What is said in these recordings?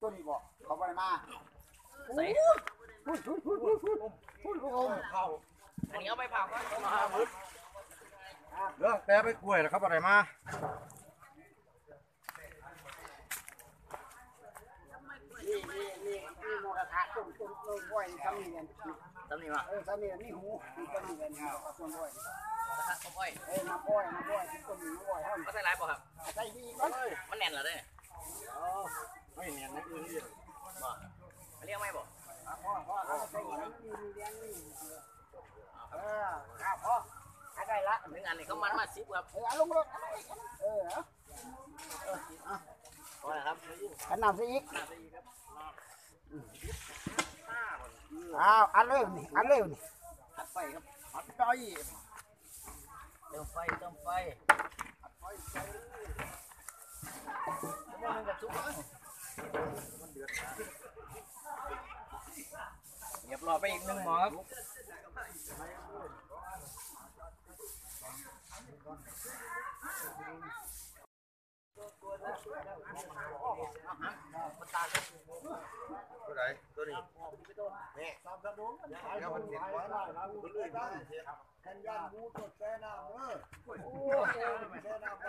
ตัวนี้บอกเขาไปมาใส่พูดพูดพูดพูดพูดพูดพูดเขาอันนี้เอาไปเผาก็มาเรื่องแต่ไปกล้วยแล้วครับอะไรมานี่นี่นี่นี่โมกระทะต้มต้มต้มก้อยทำนี่กันตำหนิมาเออทำนี่นี่หูนี่ทำนี่กันนี่ต้มก้อยข้าวอ้อยเอ้ยน้ำก้อยน้ำก้อยต้มนี่น้ำก้อยเท่านี้ก็ใส่ร้ายป่ะครับใส่ดีก่อนมันแน่นเหรอเด้ ไม่เนียนนะอื่นนี่บ่เรียกไม่บ่พ่อพ่อเราใส่นี่นี่เลี้ยงนี่เออครับพ่อได้ละหนึ่งอันนี้เขามันมาสิบครับเออลงรถเออพอแล้วครับขันน้ำซะอีกอ้าวอันเร็วนี่อันเร็วนี่ตัดไฟครับอัดด้อยเติมไฟเติมไฟอัดไฟไฟมันกระชุบ เรียบรอไปอีกหนึ่งหมอครับตาครับตัวไหนตัวนี้นี่แล้วมันเห็นว่ากันยานมูตดแช่น้ำเออโอ้แช่น้ำไป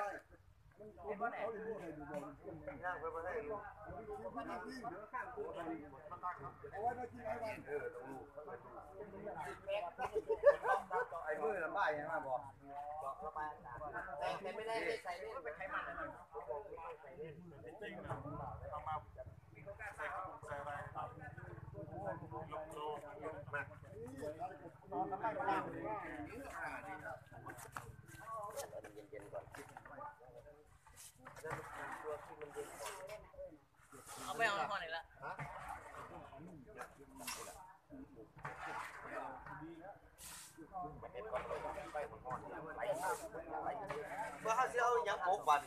ย่างไปประเทศลูกไอ้มือลำบากยังไงบอกแต่ไม่ได้ใส่ไม่ไปไขมันนะ เอาไม่เอาห้องไหนละเมื่อเขาเสียเอายังโป๊กบัน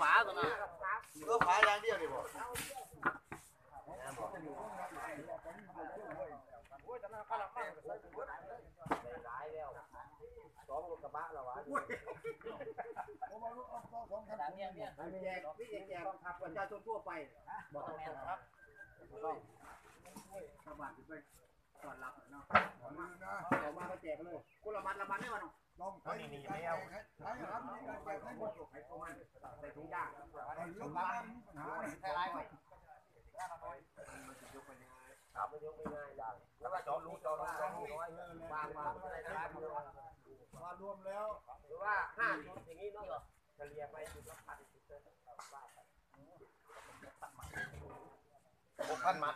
ฝาตัวน่ะก็ผาอย่างเดียวนี่บอก สามอย่างเนี่ย แจกพี่แจกขับประชาชนทั่วไปบอกแม่ครับชาวบ้านไปต้อนรับเนาะขอมาขอมาก็แจกเลยกุณละมัดละมันได้มาเนาะนี่นี่ไม่เอาให้หมดใครเข้ามาใส่ถุงยางลูกหลานใส่ลายไว้แล้วก็จอรู้จอรู้จอรู้วางวางอะไรนะมารวมแล้ว หรือว่าห้าอย่างนี้เนาะเฉลี่ยไปจุดละพัน หกพันมัด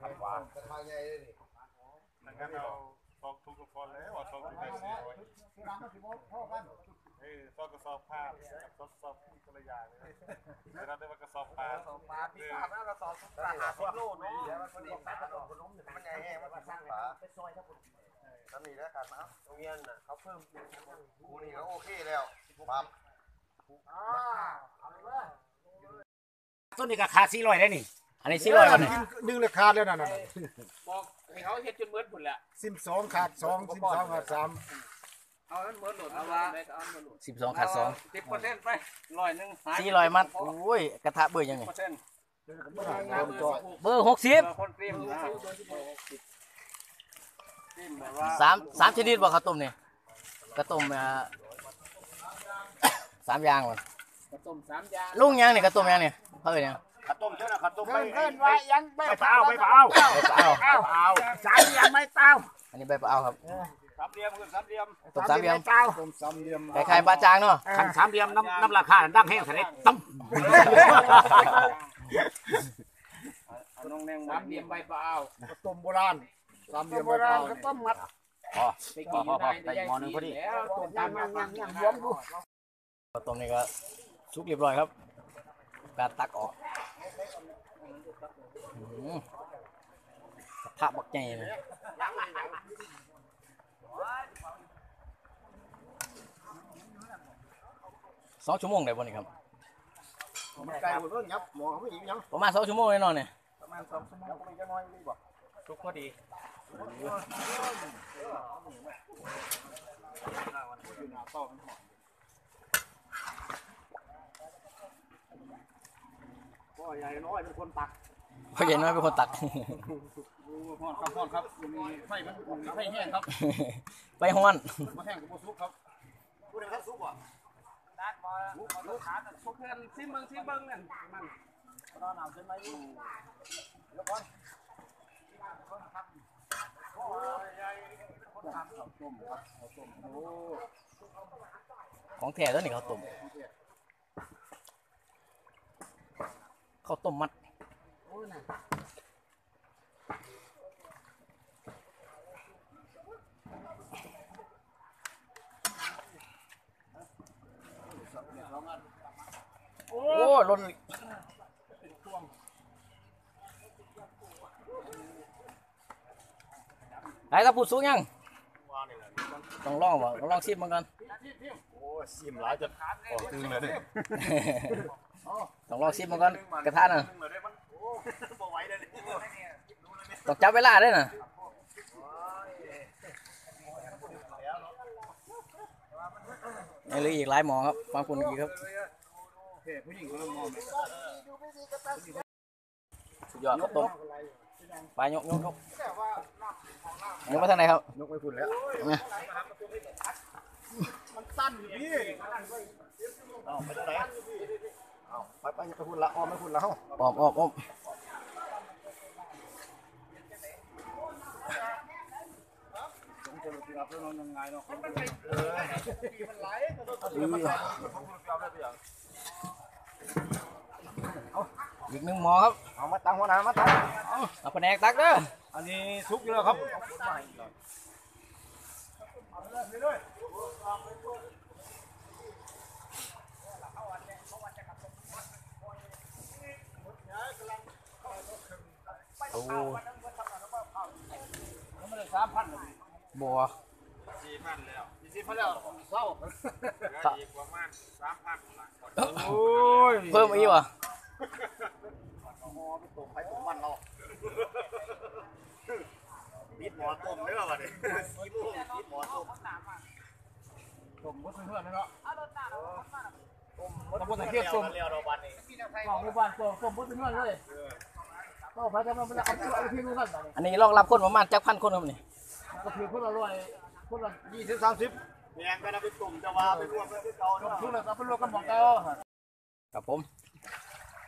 พันกว่าจะทางใหญ่เลยนี่งั้นเราซอกทุกคนแล้วว่าซอกทุกคนสี่ร้อยที่ร้านก็สิบพ่อกันเออซอกกระสอบผ้ากับซอกซอกกระยาเลยเดี๋ยวเราได้ว่ากระสอบผ้าปลาพี่ปลาแล้วเราสอนปลาหาสิบโลเนาะมันนี่มันใหญ่แห้งมันเป็นฝาไปซอยครับผมทำนี่แล้วกันนะโรงเรียนน่ะเขาเพิ่มกูนี่ก็โอเคแล้วปั๊บ ต้นนี้ก็ขาดสี่ร้อยได้นี่ อันนี้สี่ร้อยวันนี้ดึงเลยขาดแล้วนั่นน่ะบอกให้เขาเฮ็ดจนเบิดพุ่นแหละสิบสองขาดสองสิบสองขาดสามเอาอันเบิดโหลดเอาว่าเอาอันเบิดโหลดสิบสองขาดสองสิบเปอร์เซ็นต์ไปร้อยหนึ่งหายสี่ร้อยมัดโอ้ยกระทะเบอร์ยังไงเปอร์เซ็นต์เบอร์หกสิบคนเตรียมนะเตรียมแบบว่าสามสามชนิดว่าข้าวต้มเนี่ยกระต้มอ่า สามอย่างวะผสมสามอย่างลุงยังเนี่ยกระต้มยังเนี่ยเพิ่นยังข้าวต้มเท่านั้นข้าวต้มเกินเกินไว้ยังไม่ไปเปล่าไปเปล่าใบเปล่าเอ้าสายยังไม่เต้าอันนี้ใบเปล่าครับสามเหลี่ยมคือสามเหลี่ยมต้มสามเหลี่ยมเต้าต้มสามเหลี่ยมคล้ายๆปลาจางเนาะขันสามเหลี่ยมน้ำน้ำราคาดั้งแห้งทะเลตั้มเอาน้องแดงสามเหลี่ยมใบเปล่าต้มโบราณสามเหลี่ยมโบใบเปราล่าณก็ต้มมัดไปกินอยู่ได้ได้ยังกินแล้วต้มยังตามยังมายังยังย้อมดู ข้าวต้มนี่ก็สุกเรียบร้อยครับการตักออกอื้อหือกระทะบักใหญ่เลยสองชั่วโมงได้บ่นี่ครับไก่หมดแล้วยับหมอเขาไม่ยิงยังประมาณสองชั่วโมงแน่นอนเนี่ยประมาณสองชั่วโมงก็ไม่จะน้อยนี่บ่ทุกพอดีอยู่หน้าเต้ามันหอม พ่อใหญ่น้อยเป็นคนตักพ่อใหญ่น้อยเป็นคนตักดูพ่อครับพ่อครับมีไฟมันมีไฟแห้งครับไปฮ้อนมาแห้งกับโมซุกครับพูดถึงข้าวซุปอะด้านบอลูกลูกค้าแต่ซุกเพื่อนซิมเบิงซิมเบิงนั่นมันตอนหนาวใช่ไหมอยู่แล้วก่อนข้าวต้มครับข้าวต้มโอ้ของแท้แล้วนี่ข้าวต้ม ข้าวต้มมัดโอ้ล้นไหนถ้าพูดสูงยังต้องลองบ่ต้องลองชิมมันกันโอ้ยซิมหลายจะออกตึงเลยเนี่ย ต้องลองชิมมันกันกระทะน่ะตึงเลยเนี่ยมันโอ้บ่ไหวเลยเนี่ยต้องจับเวลาด้วยน่ะนี่เหลืออีกหลายหมอครับฟังคุณอีกครับเฮ้ผู้หญิงคนละมองสุดยอดข้าวต้มไปยกยกยกยกมาทางไหนครับยกไปฝุ่นแล้วเนี่ยมันสั้นอยู่พี่เอา ไปตรงไหนเอาไปไปไปฝุ่นละออมไปฝุ่นแล้วออกออกออกผมจะไปรับแล้วนอนยังไงเนาะอีกหนึ่งหมอครับ เอามาตั้งหัวหน้ามาตั้งเอาแผนกตักเด้ออันนี้ซุกอยู่แล้วครับ โอ้ มันเลยสามพันเลย บัว สี่พันแล้ว ยี่สิบพันแล้วเศร้า เหลื ออีกประมาณสามพันละโอ้ยเพิ่มอีกวะหมอไปตกไปตกมันเราบิดหมอต้มเนื้อวะเนี่ยสี่โมงบิดหมอต้มต้มก็เพื่อนๆเนาะต้มก็เทียบต้มเรียวเราบันนี่ของหมู่บ้านตัวผมพูดถึงนั่นเลยก็พระเจ้ามันเอาเอาที่รู้กันไปอันนี้รองรับคนประมาณจักพันคนครับนี่ก็ถือคนละร้อยคนละยี่สิบสามสิบแยงกันนะไปต้มจะว่าไปรวมกันที่เก่าเนาะทุกเลยเอาไปรวมกันหมองเก่าครับผม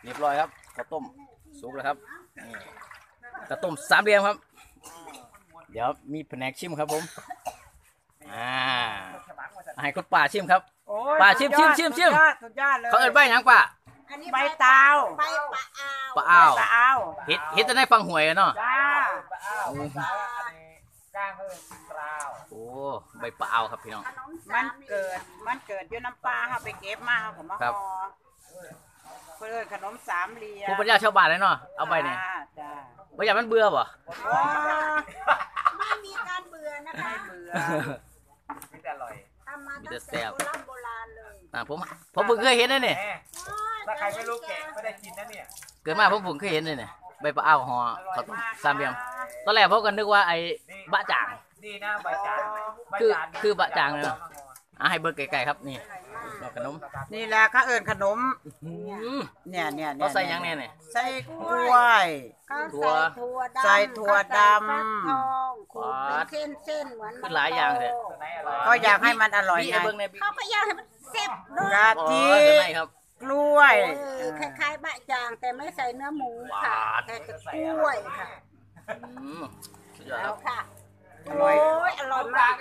เรียบร้อยครับข้าวต้มสุกแล้วครับนี่ข้าวต้มสามเหลี่ยมครับ เดี๋ยวมีแผนกชิมครับผมอ่าให้คุณป้าชิมครับ โอ้ยป่าชิมสุดยอดชิมชิม สุดยอดสุดยอดเลยเขาเอิ้นใบหยังป้าอันนี้ใบตาวใบปะอาวปลาอ้าวตะอ้าวเฮ็ดเฮ็ดจะได้ฟังหวยอะเนาะ จ้า ก้างเพิ่มกราวโอ้ ใบปลาอ้าวครับพี่น้อง ขนมมัสานมเกิดมันเกิดอยู่น้ำปลาเขาไปเก็บมาเขาก็มาครัห่บอเพื่อนขนมสามเหลี่ยมผู้ปัญญาชาวบ้านเลยเนาะเอาใบเนี่ยจ้าจ้าบ่อยากมันเบื่อบ่ว้าไม่มีการเบื่อนะคะเบื่อนี่แต่อร่อยทำมาตั้งแต่โบราณโบราณเลยอ่าผมผมเพิ่งเคยเห็นเลยนี่แหมถ้าใครไม่รู้แกะไม่ได้กินนะเนี่ยเกิดมาผมเพิ่งเคยเห็นเลยนี่ใบปลาอ้าวห่อข้าวต้มสามเหลี่ยมตอนแรกผมก็นึกว่าไอ้บะจ่าง ดีนะใบจานใบคือจานคือบะจ่างเลยเนอะอะให้เบิร์ไกลๆครับนี่ดอกขนมนี่แหละเขาเอิญขนม อืมเนี่ยเนี่ยเนี่ยเขาใส่หยังแน่เนี่ย ใส่กล้วยเขาถั่วใส่ถั่วดำใส่ถั่วดำเขาใส่ฟักทองขูดเป็นเส้นเส้นๆเหมือนคือหลายอย่างเลย ไหนอร่อยก็อยากให้มันอร่อยพี่ไงไอ้เบิ้งในพี่เขาก็อยากให้มันเซ็บด้วยกะอ๋อทิเดี๋ยวไหนครับ กล้วย เออคล้ายๆบะจางแต่ไม่ใส่เนื้อหมูค่ะหวาน แต่จะกล้วยค่ะอืมสุดยอดคแล้รัวบค่ะ โอ้ยอร่อยมาก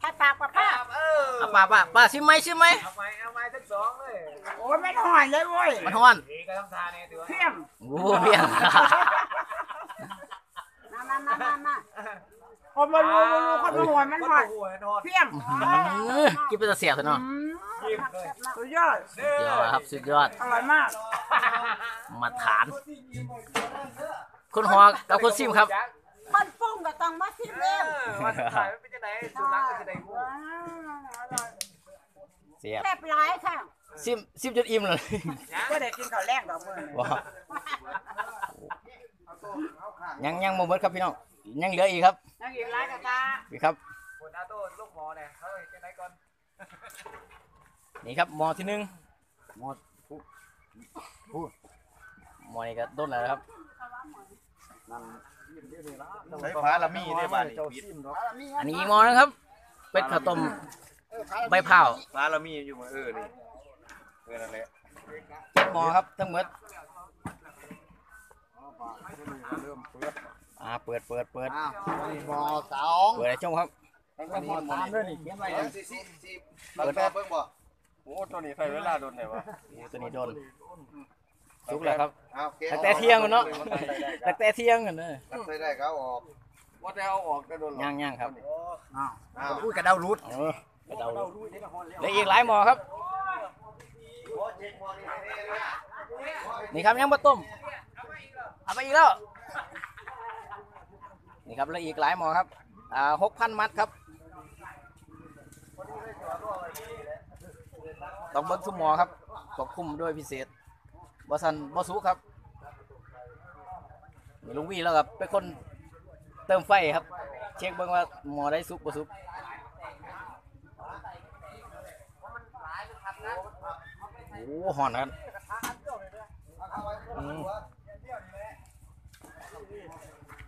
ถ้าปากกับป้าเออเอาป้าป้าป้าชิมไหมชิมไหมเอาไม้เอาไม้ทั้งสองเลยโอ้ยไม่หอยเลยเว้ยมันฮ้อนนี่ก็ต้องทานเนี่ยถือว่าเพี้ยมโอ้เพียงมามามามามาคนมารู้มารู้คนมาหอยมันหอยหัวทอดเพี้ยมอื้อกินเป็นตะเสียบเนาะอืมยิ้มเลยสุดยอดสุดยอดครับสุดยอดอร่อยมาก มาฐานคนหัวกับคนซิมครับคนปรุง ก็ต้องมาชิมเอเองอวันสุดท้ายมันเป็นยังไงสุดรักก็จะได้รู้เสียบแซ่บหลายค่ะซิมซิมจนอิ่มเลยก็ได้กินข้าวแรงดอกมือนี่ว้ายังยังโมเบิดครับพี่น้องยังเหลืออีกครับนั่งอีกร้านกระทะนี่ครับคนอาโต้ลูกหมอเนี่ยเขาเห็นยังไงก่อนนี่ครับหมอที่หนึ่งหมอพูดพูดหมอนี่ก็ต้นแล้วนะครับ ใช้ฟ้าละมีได้บ้านนี่เจ้าซิมเนาะอันนี้อีกหมอนะครับ เป็นข้าวต้มใบเผาฟ้าละมีอยู่มาเออนี่เออนั่นแหละเจ็ดหมอครับทั้งหมดเริ่มเปิดอ่าเปิดเปิดเปิดอ้าวนี่หมอสองเปิดให้ชมครับอันนี้หมอสามด้วยนี่เขียนไว้สิสิสิเปิดแป๊บเบิ่งบ่โอ้ตัวนี้ใช้เวลาโดนไหนวะตัวนี้โดน สุกแล้วครับ เอาโอเคตั้งแต่เที่ยงกันเนาะตั้งแต่เที่ยงกันเนอะตัดใส่ได้ก็เอาออกว่าจะเอาออกก็โดนหรอกย่างย่างครับอ้าวอุ้ยกระเดารุดเออไปเดาดูเหลืออีกหลายหมอครับ นี่ครับยังมาต้มเอาไปอีกแล้ว นี่ครับเหลืออีกหลายหมอครับ อ่าหกพันมัดครับ ต้องเบิ้งทุกหมอครับควบคุมด้วยพิเศษ บอสันบอสุครับนี่ลุงวีแล้วครับเป็นคนเติมไฟครับ เช็คเบิ้งว่าหมอได้สุกบอสุกโอ้หอนครับอืม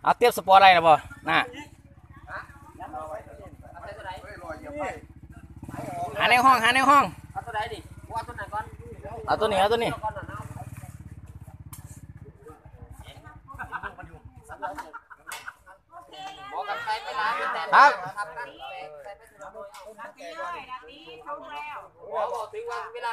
เอาเทียบสปอร์ตอะไรนะบ่น่ะหาในห้องหาในห้องเอาตัวไหนดิว่าตัวไหนก่อนเอาตัวนี้เอาตัวนี้ ก่อนนะบอกกันไปไม่ร้ายแต่ ครับนี่เลยเอานาทีเลยทีเขาแล้วบอกถึงว่าเวลา